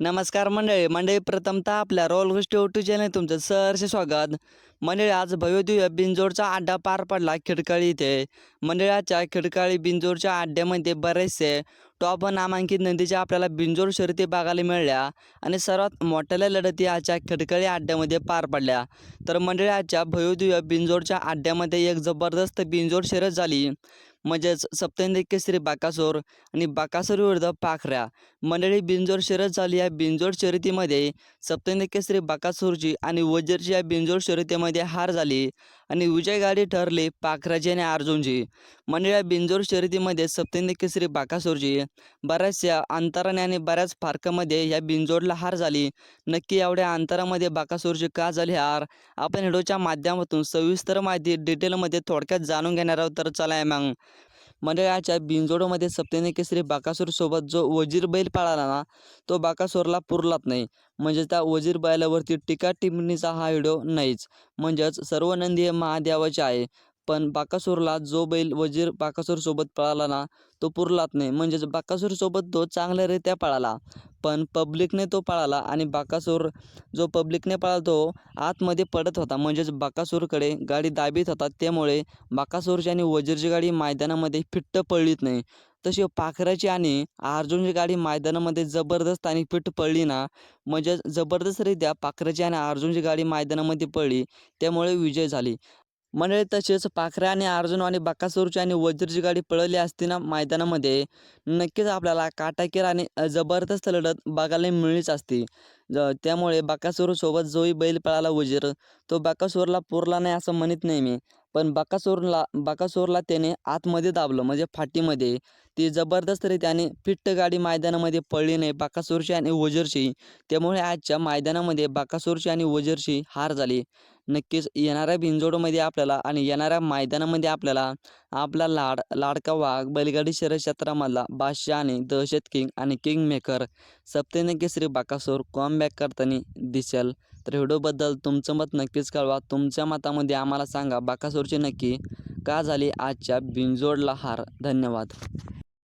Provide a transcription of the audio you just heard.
नमस्कार मंडळी. मंडळी प्रथमतः आपल्या रोल गोष्टी ओटू चॅनल तुमचं सहर्ष स्वागत. मंडळी आज भव्यदिव्य बिंजोडचा अड्डा पार पडला खिडकाळी इथे. मंडळाच्या खिडकाळी बिंजोडच्या अड्ड्यामध्ये बरेचसे टॉप नामांकित नदीच्या आपल्याला बिंजोड शर्यती बघायला मिळाल्या आणि सर्वात मोठ्याल्या लढती आजच्या खिडकाळी अड्ड्यामध्ये पार पडल्या. तर मंडळाच्या भव्यदिव्य बिंजोडच्या अड्ड्यामध्ये एक जबरदस्त बिंजोड शर्यत झाली. म्हणजेच सप्तहिंदी केसरी बाकासूर आणि बाकासूर विरुद्ध पाखऱ्या. मंडळी बिंजोड शर्यत झाली या बिंजोड शर्यतीमध्ये सप्तहिंदी केसरी बाकासूरची आणि वजरची या बिंजोड शर्यतीमध्ये हार झाली आणि विजय गाडी ठरली पाखराजी आणि अर्जुनची. मंडळा या बिंजोड शर्यतीमध्ये सप्तहिंदी केसरी बाकासूरची बऱ्याचशा अंतराने आणि बऱ्याच फारकामध्ये या बिंजोडला हार झाली. नक्की एवढ्या अंतरामध्ये बाकासोरजी का झाली हार? आपण व्हिडिओच्या माध्यमातून सविस्तर माहिती डिटेलमध्ये थोडक्यात जाणून घेणार आहोत तर चला मग. मंडळाच्या बिंजोडमध्ये सप्तहिंदी केसरी बाकासूरसोबत जो वजीर बैल पळाला ना तो बाकासूरला पुरलात नाही. म्हणजे त्या वजीर बैलावरती टीका टिप्पणीचा हा व्हिडिओ नाहीच. म्हणजेच सर्व नंदी हे महादेवाचे आहे. पण बाकासूरला जो बैल वजीर बाकासूरसोबत पळाला ना तो पुरलाच नाही. म्हणजेच बाकासूरसोबत तो चांगल्यारीत्या पळाला. पण पब्लिकने तो पळाला आणि बाकासूर जो पब्लिकने पळाला तो आतमध्ये पडत होता. म्हणजेच बाकासूरकडे गाडी दाबीत होता. त्यामुळे बाकासूरची आणि वजीरची गाडी मैदानामध्ये फिट्ट पडलीच नाही. तशी पाखराची आणि अर्जुनची गाडी मैदानामध्ये जबरदस्त आणि फिट पडली ना म्हणजे जबरदस्तरित्या पाखराची आणि अर्जुनची गाडी मैदानामध्ये पडली. त्यामुळे विजय झाली. मंडळी तसेच पाखऱ्या आणि अर्जुन आणि बाकासूरची आणि वज्रची गाडी पळवली असती ना मैदानामध्ये नक्कीच आपल्याला काटाकीर आणि जबरदस्त लढत बघायला मिळलीच असती. ज त्यामुळे बकासूरसोबत जोही बैल पळाला वजीर तो बाकासूरला पुरला नाही असं म्हणत नाही मी पण बाकासूरला बाकासूरला त्याने आतमध्ये दाबलं म्हणजे फाटीमध्ये. ती जबरदस्तरित्याने फिट्ट गाडी मैदानामध्ये पडली नाही. बाकासूरची आणि वजीरची त्यामुळे आजच्या मैदानामध्ये बाकासूरची आणि वजीरची हार झाली. नक्कीच येणाऱ्या बिंजोडमध्ये आपल्याला आणि येणाऱ्या मैदानामध्ये आपल्याला आपला लाड लाडका वाघ बैलगाडी शर्यत क्षेत्रामधला बादशाह आणि दहशत किंग आणि किंग मेकर सप्तहिंदी श्री बाकासूर कॉमबॅक करताना दिसेल. तर व्हिडिओबद्दल तुमचं मत नक्कीच कळवा. तुमच्या मतामध्ये आम्हाला सांगा बाकासूरची नक्की का झाली आजच्या बिंजोडला हार. धन्यवाद.